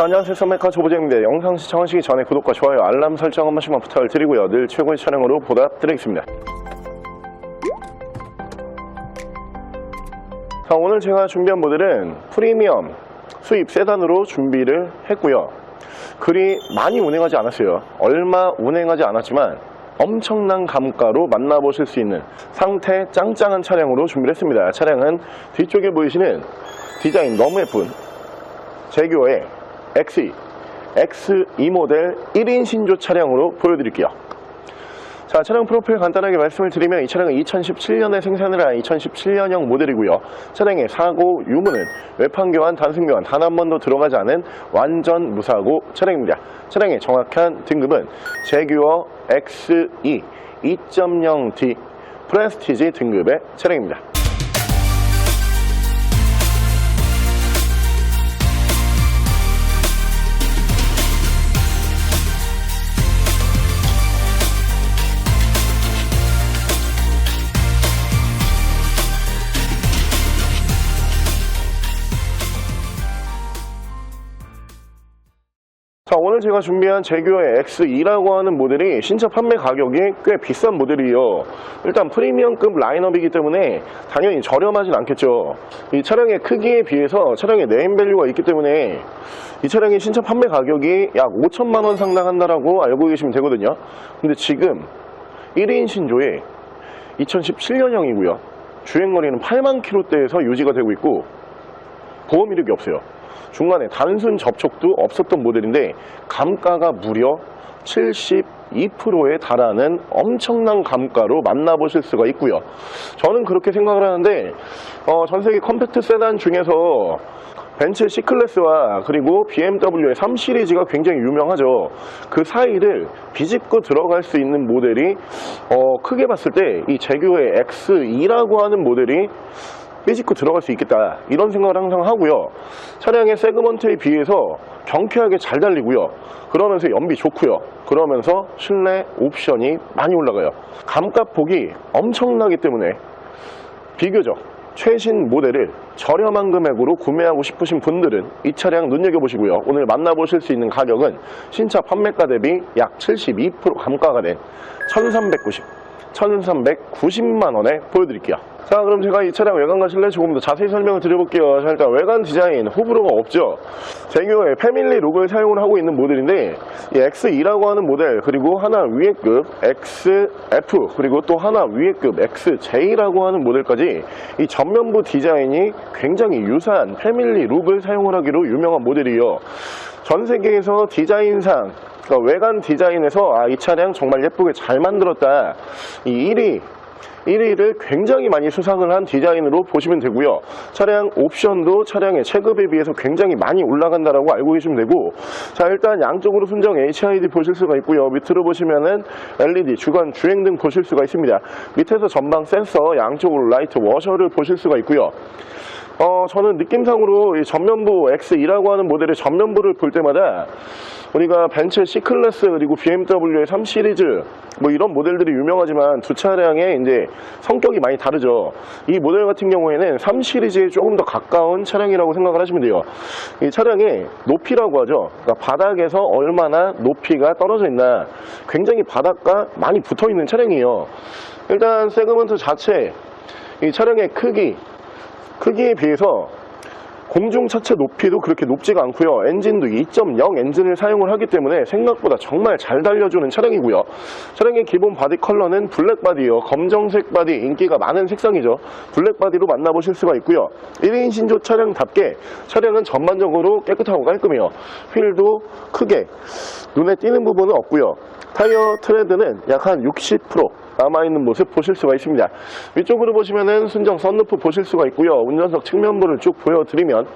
자, 안녕하세요. 선메카 조보재입니다. 영상 시청하시기 전에 구독과 좋아요, 알람 설정 한 번씩만 부탁을 드리고요. 늘 최고의 촬영으로 보답드리겠습니다. 자, 오늘 제가 준비한 모델은 프리미엄 수입 세단으로 준비를 했고요. 그리 많이 운행하지 않았어요. 얼마 운행하지 않았지만 엄청난 감가로 만나보실 수 있는 상태 짱짱한 차량으로 준비를 했습니다. 차량은 뒤쪽에 보이시는 디자인 너무 예쁜 제규어의 XE, X2 모델 1인 신조 차량으로 보여드릴게요. 자, 차량 프로필 간단하게 말씀을 드리면 이 차량은 2017년에 생산을 한 2017년형 모델이고요. 차량의 사고 유무는 외판 교환, 단순 교환 단 한 번도 들어가지 않은 완전 무사고 차량입니다. 차량의 정확한 등급은 제규어 XE 2.0D 프레스티지 등급의 차량입니다. 오늘 제가 준비한 제규어의 X2라고 하는 모델이 신차 판매 가격이 꽤 비싼 모델이에요. 일단 프리미엄급 라인업이기 때문에 당연히 저렴하진 않겠죠. 이 차량의 크기에 비해서 차량의 네임밸류가 있기 때문에 이 차량의 신차 판매 가격이 약 5천만 원 상당한다라고 알고 계시면 되거든요. 근데 지금 1인 신조에 2017년형이고요. 주행거리는 8만 킬로대에서 유지가 되고 있고 보험 이력이 없어요. 중간에 단순 접촉도 없었던 모델인데 감가가 무려 72%에 달하는 엄청난 감가로 만나보실 수가 있고요. 저는 그렇게 생각을 하는데 어, 전 세계 컴팩트 세단 중에서 벤츠 C클래스와 그리고 BMW의 3 시리즈가 굉장히 유명하죠. 그 사이를 비집고 들어갈 수 있는 모델이 어, 크게 봤을 때 이 제규어의 X2라고 하는 모델이 삐집고 들어갈 수 있겠다. 이런 생각을 항상 하고요. 차량의 세그먼트에 비해서 경쾌하게 잘 달리고요. 그러면서 연비 좋고요. 그러면서 실내 옵션이 많이 올라가요. 감가폭이 엄청나기 때문에 비교적 최신 모델을 저렴한 금액으로 구매하고 싶으신 분들은 이 차량 눈여겨보시고요. 오늘 만나보실 수 있는 가격은 신차 판매가 대비 약 72% 감가가 된 1390 1390만 원에 보여드릴게요 자 그럼 제가 이 차량 외관과 실내 조금 더 자세히 설명을 드려볼게요. 자 일단 외관 디자인 호불호가 없죠? 제규어의 패밀리 룩을 사용을 하고 있는 모델인데 이 X2라고 하는 모델 그리고 하나 위에급 XF 그리고 또 하나 위에급 XJ라고 하는 모델까지 이 전면부 디자인이 굉장히 유사한 패밀리 룩을 사용을 하기로 유명한 모델이에요. 전 세계에서 디자인상 그러니까 외관 디자인에서 아, 이 차량 정말 예쁘게 잘 만들었다. 이 1위 1위를 굉장히 많이 수상을 한 디자인으로 보시면 되고요. 차량 옵션도 차량의 체급에 비해서 굉장히 많이 올라간다라고 알고 계시면 되고 자 일단 양쪽으로 순정 HID 보실 수가 있고요. 밑으로 보시면은 LED 주간 주행 등 보실 수가 있습니다. 밑에서 전방 센서 양쪽으로 라이트 워셔를 보실 수가 있고요. 어, 저는 느낌상으로 이 전면부 X2라고 하는 모델의 전면부를 볼 때마다 우리가 벤츠 C클래스 그리고 BMW의 3 시리즈 뭐 이런 모델들이 유명하지만 두 차량의 이제 성격이 많이 다르죠. 이 모델 같은 경우에는 3 시리즈에 조금 더 가까운 차량이라고 생각을 하시면 돼요. 이 차량의 높이라고 하죠. 그러니까 바닥에서 얼마나 높이가 떨어져 있나 굉장히 바닥과 많이 붙어 있는 차량이에요. 일단 세그먼트 자체 이 차량의 크기 크기에 비해서 공중 차체 높이도 그렇게 높지가 않고요. 엔진도 2.0 엔진을 사용을 하기 때문에 생각보다 정말 잘 달려주는 차량이고요. 차량의 기본 바디 컬러는 블랙 바디예요. 검정색 바디 인기가 많은 색상이죠. 블랙 바디로 만나보실 수가 있고요. 1인 신조 차량답게 차량은 전반적으로 깨끗하고 깔끔해요. 휠도 크게 눈에 띄는 부분은 없고요. 타이어 트레드는 약 한 60% 남아있는 모습 보실 수가 있습니다. 위쪽으로 보시면은 순정 썬루프 보실 수가 있고요. 운전석 측면부를 쭉 보여드리면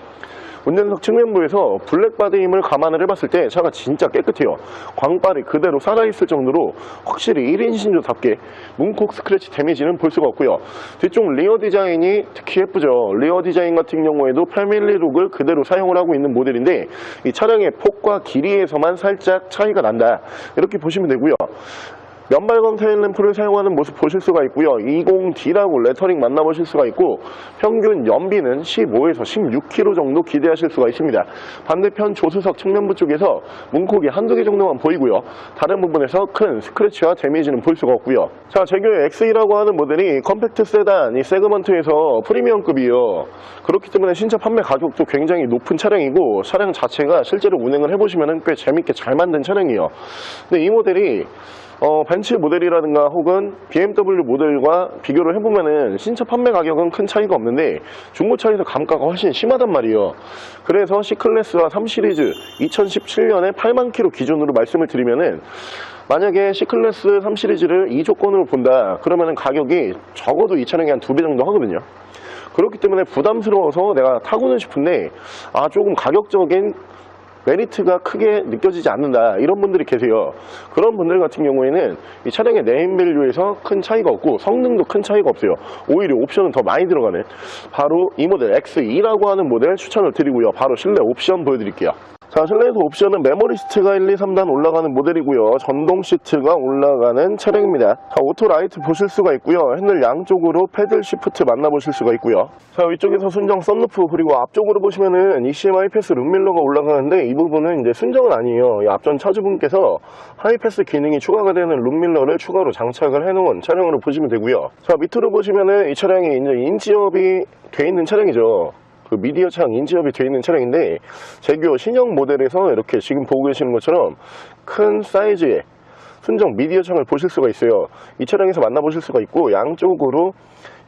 운전석 측면부에서 블랙바디임을 감안을 해봤을 때 차가 진짜 깨끗해요. 광발이 그대로 살아있을 정도로 확실히 1인 신조답게 문콕 스크래치 데미지는 볼 수가 없고요. 뒤쪽 리어 디자인이 특히 예쁘죠. 리어 디자인 같은 경우에도 패밀리 룩을 그대로 사용을 하고 있는 모델인데 이 차량의 폭과 길이에서만 살짝 차이가 난다. 이렇게 보시면 되고요. 면발광 테일 램프를 사용하는 모습 보실 수가 있고요. 20D라고 레터링 만나보실 수가 있고 평균 연비는 15에서 16km 정도 기대하실 수가 있습니다. 반대편 조수석 측면부 쪽에서 문콕이 한두 개 정도만 보이고요. 다른 부분에서 큰 스크래치와 데미지는 볼 수가 없고요. 자, 제규의 X이라고 하는 모델이 컴팩트 세단, 이 세그먼트에서 프리미엄급이에요. 그렇기 때문에 신차 판매 가격도 굉장히 높은 차량이고 차량 자체가 실제로 운행을 해보시면 꽤 재밌게 잘 만든 차량이에요. 근데 이 모델이 어, 벤츠 모델이라든가 혹은 BMW 모델과 비교를 해보면은 신차 판매 가격은 큰 차이가 없는데 중고차에서 감가가 훨씬 심하단 말이에요. 그래서 C클래스와 3시리즈 2017년에 8만 킬로 기준으로 말씀을 드리면은 만약에 C클래스 3시리즈를 이 조건으로 본다 그러면은 가격이 적어도 이 차량이 한 두 배 정도 하거든요. 그렇기 때문에 부담스러워서 내가 타고는 싶은데 아 조금 가격적인 메리트가 크게 느껴지지 않는다. 이런 분들이 계세요. 그런 분들 같은 경우에는 이 차량의 네임밸류에서 큰 차이가 없고 성능도 큰 차이가 없어요. 오히려 옵션은 더 많이 들어가는 바로 이 모델 X2라고 하는 모델 추천을 드리고요. 바로 실내 옵션 보여드릴게요 자 실내에서 옵션은 메모리 시트가 1, 2, 3단 올라가는 모델이고요. 전동 시트가 올라가는 차량입니다. 자 오토 라이트 보실 수가 있고요. 핸들 양쪽으로 패들 시프트 만나보실 수가 있고요. 자 위쪽에서 순정 썬루프 그리고 앞쪽으로 보시면은 ECM 하이패스 룸밀러가 올라가는데 이 부분은 이제 순정은 아니에요. 이 앞전 차주분께서 하이패스 기능이 추가가 되는 룸밀러를 추가로 장착을 해놓은 차량으로 보시면 되고요. 자 밑으로 보시면은 이 차량이 이제 인지업이 돼 있는 차량이죠 그 미디어 창 인지업이 되어 있는 차량인데 제규어 신형 모델에서 이렇게 지금 보고 계시는 것처럼 큰 사이즈의 순정 미디어 창을 보실 수가 있어요. 이 차량에서 만나보실 수가 있고 양쪽으로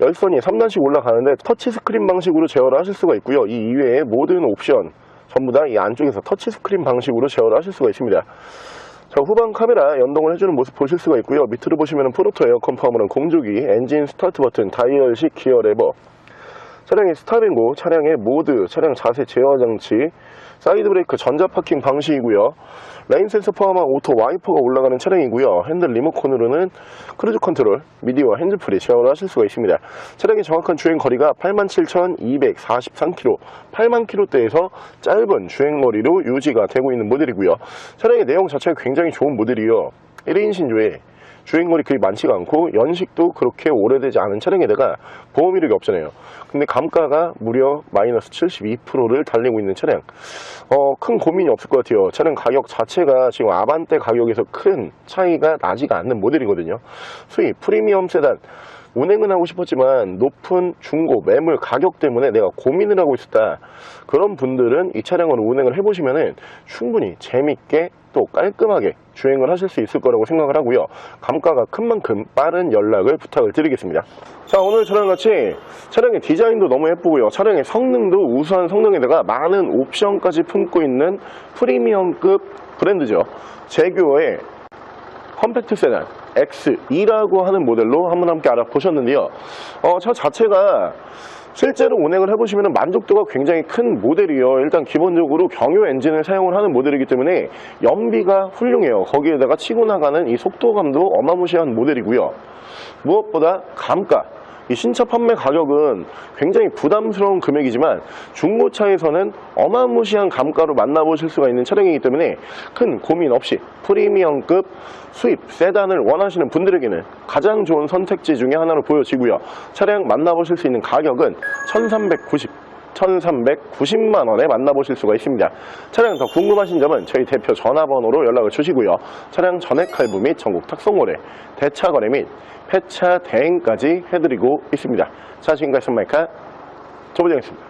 열선이 3단씩 올라가는데 터치 스크린 방식으로 제어를 하실 수가 있고요. 이 이외에 모든 옵션 전부 다 이 안쪽에서 터치 스크린 방식으로 제어를 하실 수가 있습니다. 자, 후방 카메라 연동을 해주는 모습 보실 수가 있고요. 밑으로 보시면 프로토 에어컨 파워는 공조기 엔진 스타트 버튼 다이얼식 기어 레버 차량의 스탑앤고, 차량의 모드, 차량 자세 제어 장치, 사이드 브레이크 전자 파킹 방식이고요. 레인 센서 포함한 오토 와이퍼가 올라가는 차량이고요. 핸들 리모컨으로는 크루즈 컨트롤, 미디와 핸즈프리 제어를 하실 수가 있습니다. 차량의 정확한 주행 거리가 87,243km, 8만 km대에서 짧은 주행 거리로 유지가 되고 있는 모델이고요. 차량의 내용 자체가 굉장히 좋은 모델이요. 1인 신조에 주행거리 그리 많지가 않고 연식도 그렇게 오래되지 않은 차량에다가 보험 이력이 없잖아요. 근데 감가가 무려 마이너스 72%를 달리고 있는 차량. 어, 큰 고민이 없을 것 같아요. 차량 가격 자체가 지금 아반떼 가격에서 큰 차이가 나지가 않는 모델이거든요. 수입 프리미엄 세단 운행은 하고 싶었지만 높은 중고 매물 가격 때문에 내가 고민을 하고 있었다. 그런 분들은 이 차량으로 운행을 해보시면은 충분히 재밌게 또 깔끔하게 주행을 하실 수 있을 거라고 생각을 하고요. 감가가 큰 만큼 빠른 연락을 부탁을 드리겠습니다. 자, 오늘 저랑 같이 차량의 디자인도 너무 예쁘고요. 차량의 성능도 우수한 성능에다가 많은 옵션까지 품고 있는 프리미엄급 브랜드죠. 제규어의 컴팩트 세단 X2라고 하는 모델로 한번 함께 알아보셨는데요. 어, 차 자체가 실제로 운행을 해보시면 만족도가 굉장히 큰 모델이에요. 일단 기본적으로 경유 엔진을 사용을 하는 모델이기 때문에 연비가 훌륭해요. 거기에다가 치고 나가는 이 속도감도 어마무시한 모델이고요. 무엇보다 감가. 이 신차 판매 가격은 굉장히 부담스러운 금액이지만 중고차에서는 어마무시한 감가로 만나보실 수가 있는 차량이기 때문에 큰 고민 없이 프리미엄급 수입 세단을 원하시는 분들에게는 가장 좋은 선택지 중에 하나로 보여지고요. 차량 만나보실 수 있는 가격은 1390 1390만 원에 만나보실 수가 있습니다. 차량 더 궁금하신 점은 저희 대표 전화번호로 연락을 주시고요. 차량 전액 할부 및 전국 탁송 거래, 대차 거래 및 폐차 대행까지 해드리고 있습니다. 자, 지금까지 선마이카 조부장이었습니다.